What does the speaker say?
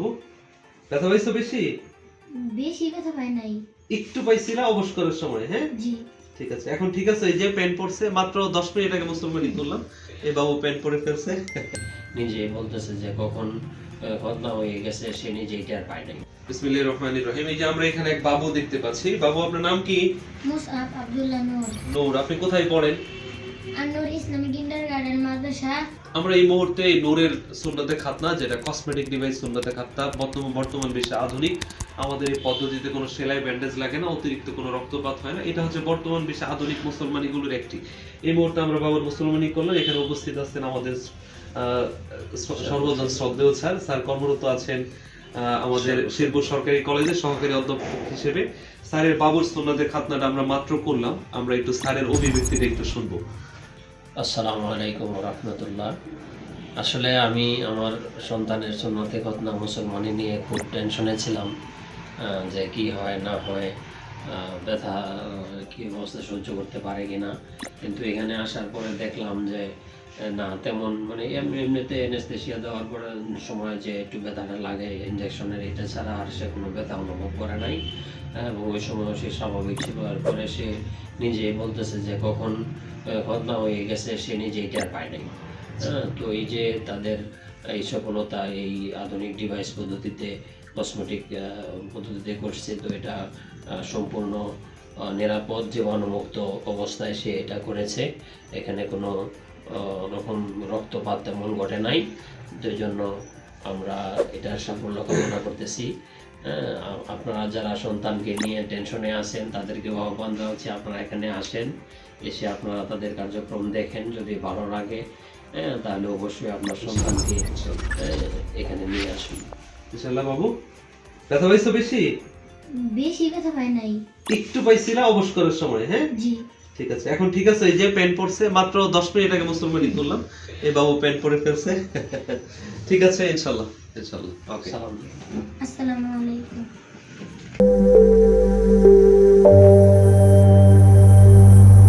বাবু? ব্যথা পাইছো বেশি? বেশি ব্যথা পাই নাই। একটু পাইছিলা সময় হ্যাঁ? জি। ঠিক আছে এখন ঠিক আছে এই যে প্যান্ট পরছে মাত্র দশ মিনিট আগে মুসলমানি করলাম এই বাবু প্যান্ট পরে ফেলছে। নিজে বলতেছে যে কখন হয়ে গেছে সে নিজেই টের পায় নাই। বিসমিল্লাহির রহমানির রহিম। এই যে আমরা এখানে এক বাবু দেখতে পাচ্ছি। বাবু আপনার নাম কি? মুসআব আব্দুল্লাহ নূর। নূর আপনি কোথায় পড়েন? আমরা এই মুহূর্তে এই নূরের সুন্নতে খাতনা যেটা কসমেটিক ডিভাইস সুন্নতে খাতনা বর্তমান বর্তমান বেশি আধুনিক। আমাদের এই পদ্ধতিতে কোনো সেলাই ব্যান্ডেজ লাগে না, অতিরিক্ত কোনো রক্তপাত হয় না। এটা হচ্ছে বর্তমান বেশি আধুনিক মুসলমানিগুলোর একটি। এই মুহূর্তে আমরা বাবার মুসলমানি করলাম। এখানে উপস্থিত আছেন আমাদের সর্বজন শ্রদ্ধেয় স্যার। স্যার কর্মরত আছেন আমাদের শেরপুর সরকারি কলেজের সহকারী অধ্যাপক হিসেবে। স্যারের বাবুর সোনাদের খাতনাটা আমরা মাত্র করলাম। আমরা একটু স্যারের অভিব্যক্তিটা একটু শুনব। আসসালামু আলাইকুম রহমতুল্লাহ। আসলে আমি আমার সন্তানের সোনাতে খতনা মুসলমানি নিয়ে খুব টেনশনে ছিলাম যে কি হয় না হয়। ব্যথা কি অবস্থা সহ্য করতে পারে কিনা। কিন্তু এখানে আসার পরে দেখলাম যে না তেমন মানে এমনিতে এনেস্থেশিয়া দেওয়ার পরে সময় যে একটু ব্যথাটা লাগে ইঞ্জেকশনের এটা ছাড়া আর সে কোনো ব্যথা অনুভব করে নাই। এবং ওই সময় সে স্বাভাবিক ছিল। পরে সে নিজেই বলতেছে যে কখন ঘটনা হয়ে গেছে সে নিজেই টের পায় নাই। হ্যাঁ, তো এই যে তাদের এই সফলতা, এই আধুনিক ডিভাইস পদ্ধতিতে কসমেটিক পদ্ধতিতে করছে তো এটা সম্পূর্ণ নিরাপদ, জীবাণুমুক্ত অবস্থায় সে এটা করেছে। এখানে কোনো রকম রক্তপাত তেমন ঘটে নাই। তো জন্য আমরা এটার সাফল্য কামনা করতেছি। আপনারা যারা সন্তানকে নিয়ে টেনশনে আছেন তাদেরকে আহ্বান দেওয়া হচ্ছে আপনারা এখানে আসেন। এসে আপনারা তাদের কার্যক্রম দেখেন, যদি ভালো লাগে। হ্যাঁ, তাহলে অবশ্যই আপনার সন্তানকে এখানে নিয়ে আসুন ইনশাল্লাহ বাবু ব্যথা পাইছো বেশি? বেশি ব্যথা পাই নাই। একটু পাইছিলা অবস্করের সময় হ্যাঁ? জি। ঠিক আছে এখন ঠিক আছে এই যে প্যান্ট পরছে মাত্র দশ মিনিট আগে মুসলমানি করলাম এই বাবু প্যান্ট পরে ফেলছে। ঠিক আছে ইনশাল্লাহ ইনশাল্লাহ ওকে। আসসালামু আলাইকুম।